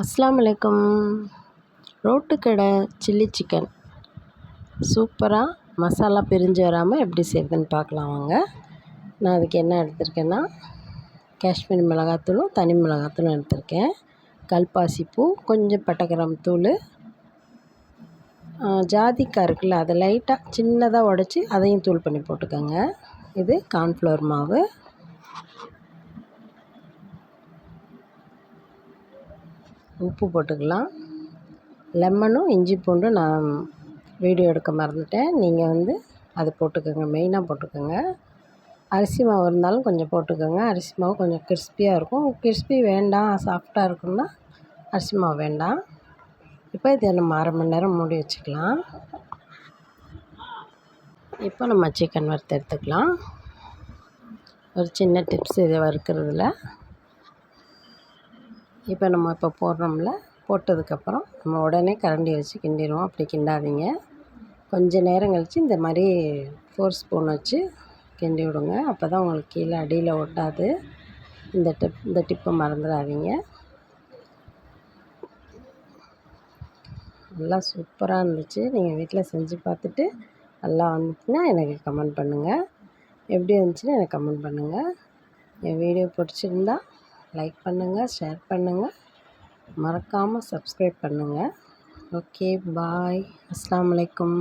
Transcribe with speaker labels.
Speaker 1: அஸ்லாம் வலைக்கம் ரோட்டுக்கடை chilli chicken. சூப்பராக மசாலா பிரிஞ்சு வராமல் எப்படி செய்யுதுன்னு பார்க்கலாம் வாங்க. நான் அதுக்கு என்ன எடுத்திருக்கேன்னா காஷ்மீரி மிளகாத்தூளும் தனி மிளகாத்தூளும் எடுத்திருக்கேன். கல்பாசி பூ கொஞ்சம் பட்டக்கிராம் தூள். ஜாதிக்காய் இருக்குல்ல அதை லைட்டாக சின்னதாக உடச்சி அதையும் தூள் பண்ணி போட்டுக்கோங்க. இது கார்ன்ஃப்ளவர் மாவு. உப்பு போட்டுக்கலாம். லெமனும் இஞ்சி பூண்டும் நான் வீடியோ எடுக்க மறந்துட்டேன். நீங்கள் வந்து அது போட்டுக்கோங்க. மெயினாக போட்டுக்கோங்க. அரிசி மாவு இருந்தாலும் கொஞ்சம் போட்டுக்கோங்க. அரிசி மாவு கொஞ்சம் கிறிஸ்பியாக இருக்கும். கிறிஸ்பி வேண்டாம். சாஃப்டாக இருக்கும்னா அரிசி மாவு வேண்டாம். இப்போ இதை நம்ம அரை மணி நேரம் மூடி வச்சுக்கலாம். இப்போ நம்ம சிக்கன் வறுத்து எடுத்துக்கலாம். ஒரு சின்ன டிப்ஸ் இதை வறுக்கிறதுல. இப்போ நம்ம இப்போ போடுறோம்ல போட்டதுக்கப்புறம் நம்ம உடனே கரண்டி வச்சு கிண்டிடுவோம். அப்படி கிண்டாதீங்க. கொஞ்சம் நேரம் கழித்து இந்த மாதிரி ஃபோர் ஸ்பூன் வச்சு கிண்டி விடுங்க. அப்போ தான் உங்களுக்கு கீழே அடியில் ஒட்டாது. இந்த டிப் இந்த டிப்பை மறந்துடாதீங்க. நல்லா சூப்பராக இருந்துச்சு. நீங்கள் வீட்டில் செஞ்சு பார்த்துட்டு நல்லா வந்துச்சுன்னா எனக்கு கமெண்ட் பண்ணுங்கள் எப்படி இருந்துச்சுன்னு எனக்கு கமெண்ட் பண்ணுங்கள் என் வீடியோ பிடிச்சிருந்தா லைக் பண்ணுங்கள் ஷேர் பண்ணுங்கள் மறக்காமல் சப்ஸ்கிரைப் பண்ணுங்கள் ஓகே பாய் அஸ்லாம் வலைக்கம்